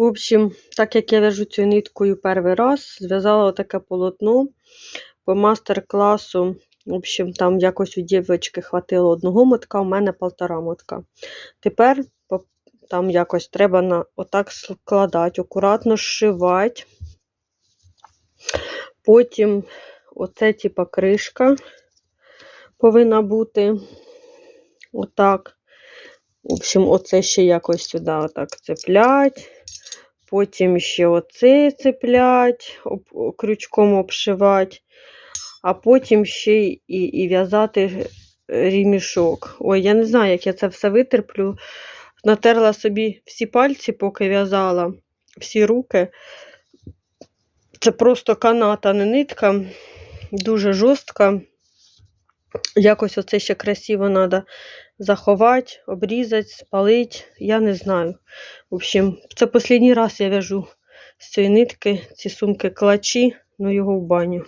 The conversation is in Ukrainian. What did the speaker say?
В общем, так як я в'яжу цю ниткою перший раз, зв'язала отаке полотно по мастер-класу. В общем, там якось у дівчинки хватило одного мотка, у мене полтора мотка. Тепер там якось треба на, отак складати, акуратно зшивати. Потім оце, типа, кришка повинна бути. Отак. В общем, оце ще якось сюди отак цеплять. Потім ще оце цеплять, крючком обшивати, а потім ще і, і в'язати рімішок. Ой, я не знаю, як я це все витерплю. Натерла собі всі пальці, поки в'язала, всі руки. Це просто канат, а не нитка. Дуже жорстка. Якось оце ще красиво треба заховати, обрізати, спалити. Я не знаю. В общем, це останній раз я в'яжу з цієї нитки ці сумки клачі, ну його в баню.